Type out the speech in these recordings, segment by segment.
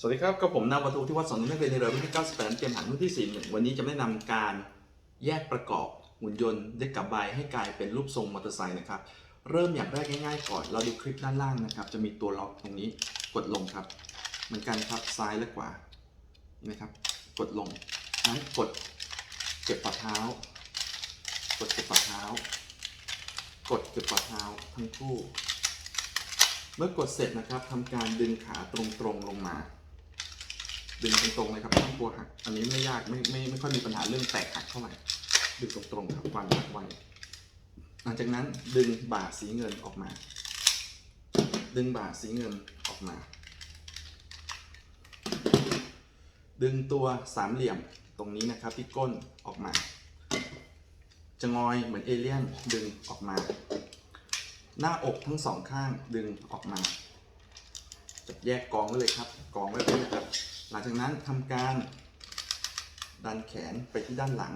สวัสดีครับกับผมนาวประตูที่วัดสอนนักเรียนในเรือรุ่นที่98เกมหางรุ่นที่ 41 วันนี้จะแนะนำการแยกประกอบหุ่นยนต์เด็กกับใบให้กลายเป็นรูปทรงมอเตอร์ไซค์นะครับ เริ่มอย่างแรกง่ายๆก่อน เราดูคลิปด้านล่างนะครับ จะมีตัวล็อกตรงนี้กดลงครับ เหมือนกันครับซ้ายและขวานี่นะครับ กดลงนั้นกดเก็บฝ่าเท้า กดเก็บฝ่าเท้า กดเก็บฝ่าเท้าทั้งคู่ เมื่อกดเสร็จนะครับทำการดึงขาตรงๆลงมา ดึงตรงๆเลยครับไม่ต้องกลัวหักอันนี้ไม่ยากไม่ไม่ไม่ค่อยมีปัญหาเรื่องแตกหักเท่าไหร่ดึงตรงๆครับวางไว้หลังจากนั้นดึงบ่าสีเงินออกมา ดึงบ่าสีเงินออกมา ดึงตัวสามเหลี่ยมตรงนี้นะครับที่ก้นออกมา จะงอยเหมือนเอเลี่ยนดึงออกมา หน้าอกทั้งสองข้างดึงออกมาจับแยกกองไว้เลยครับ กองไว้เลยนะครับ หลังจากนั้นทำการดันแขนไปที่ด้านหลัง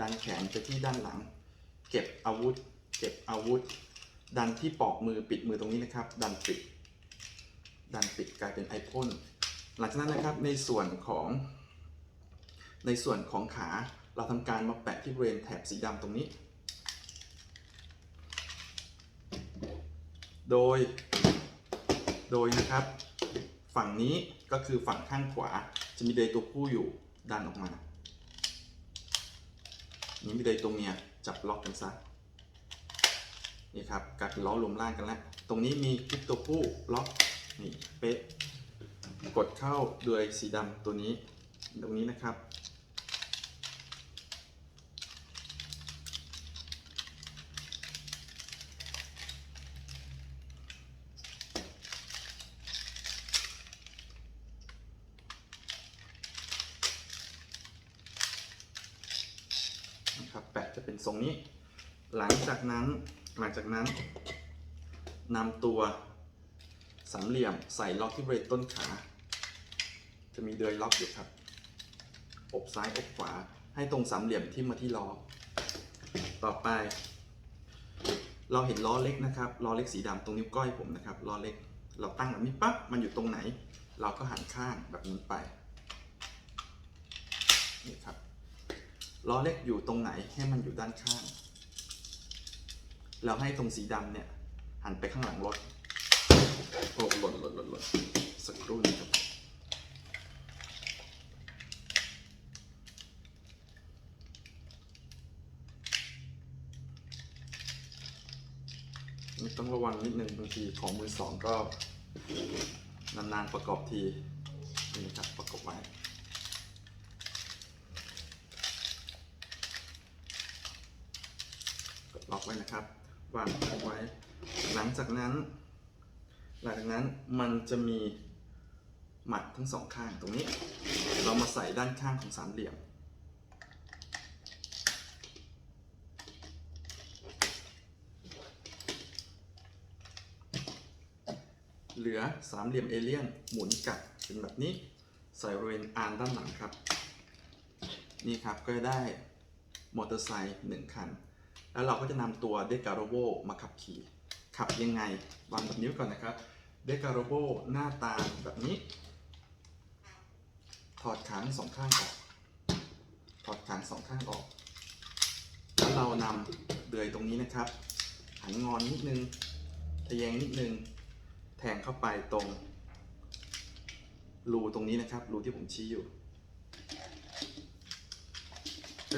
ดันแขนไปที่ด้านหลัง เก็บอาวุธ เก็บอาวุธ ดันที่ปอกมือปิดมือตรงนี้นะครับ ดันปิด ดันปิดกลายเป็นไอพ่นหลังจากนั้นนะครับในส่วนของ ในส่วนของขาเราทำการมาแปะที่บริเวณแถบสีดำตรงนี้ โดย โดยนะครับ ฝั่งนี้ ก็คือฝั่งข้างขวาจะมีเดยตัวผู้อยู่ดันออกมา นี่มีเดยตัวเมียจับล็อกกันซะนี่ครับกัดล้อลมล่างกันแล้ว ตรงนี้มีคลิปตัวผู้ล็อกนี่เป๊ะกดเข้าโดยสีดำตัวนี้ ตรงนี้นะครับ นะครับแปะจะเป็นทรงนี้ หลังจากนั้นหลังจากนั้นนำตัวสามเหลี่ยมใส่ล็อกที่บริเวณต้นขา จะมีเดือยล็อกอยู่ครับ อบซ้ายอบขวาให้ตรงสามเหลี่ยมที่มาที่ล้อ ต่อไป เราเห็นล้อเล็กนะครับ ล้อเล็กสีดำตรงนิ้วก้อยผมนะครับ ล้อเล็ก เราตั้งแบบนี้ปั๊บ มันอยู่ตรงไหน เราก็หันข้างแบบนี้ไป นี่ครับ ล้อเล็กอยู่ตรงไหนให้มันอยู่ด้านข้าง แล้วให้ตรงสีดำเนี่ย หันไปข้างหลังรถ โอ้หล่นหล่นหล่นหล่นสักครู่นะครับ ต้องระวังนิดนึงบางทีของมือสองก็นานๆประกอบที นี่ครับประกอบไว้ กดล็ อกไว้นะครับวางเอาไว้ หลังจากนั้น หลังจากนั้นมันจะมีหมัดทั้งสองข้างตรงนี้ เรามาใส่ด้านข้างของสามเหลี่ยม เหลือสามเหลี่ยมเอเลี่ยนหมุนกลับเป็นแบบนี้ใส่บริเวณอานด้านหลังครับ นี่ครับก็ได้มอเตอร์ไซค์หนึ่งคัน แล้วเราก็จะนำตัวเดการโ o มาขับขี่ ขับยังไงวางแบบนี้วก่อนนะครับเดการโ o หน้าตาแบบนี้ ถอดขางสองข้างออก ถอดขางสองข้างออก แล้วเรานำเดือยตรงนี้นะครับหันงอนนิดนึงทะแยงนิดนึง แทงเข้าไปตรงรูตรงนี้นะครับ รูที่ผมชี้อยู่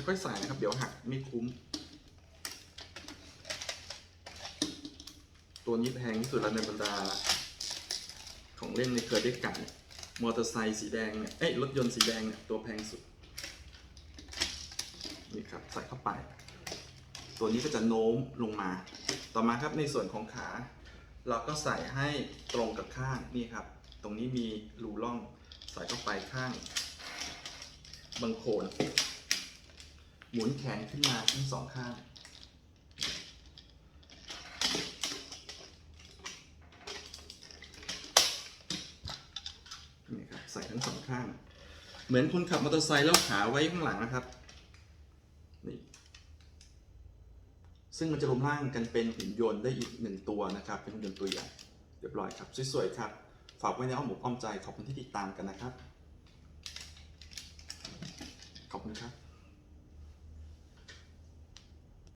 ค่อยๆใส่นะครับ เดี๋ยวหักไม่คุ้ม ตัวนี้แพงที่สุดแล้วในบรรดา ของเล่นในเครือเด็กกันมอเตอร์ไซค์สีแดงเนี่ย เอ้ยรถยนต์สีแดงเนี่ยตัวแพงสุด นี่ครับใส่เข้าไป ตัวนี้ก็จะโน้มลงมา ต่อมาครับในส่วนของขา เราก็ใส่ให้ตรงกับข้างนี่ครับ ตรงนี้มีรูร่องใส่เข้าไปข้างบังโคนหมุนแขนขึ้นมาทั้งสองข้าง นี่ครับใส่ทั้งสองข้าง เหมือนคนขับมอเตอร์ไซค์แล้วขาไว้ข้างหลังนะครับนี่ซึ่งมันจะรวมร่างกันเป็นหุ่นยนต์ได้อีกหนึ่งตัวนะครับเป็นหุ่นยนต์ตัวใหญ่เรียบร้อยครับสวยๆครับฝากไว้ในอ้อมอกอ้อมใจขอบคุณที่ติดตามกันนะครับขอบคุณครับ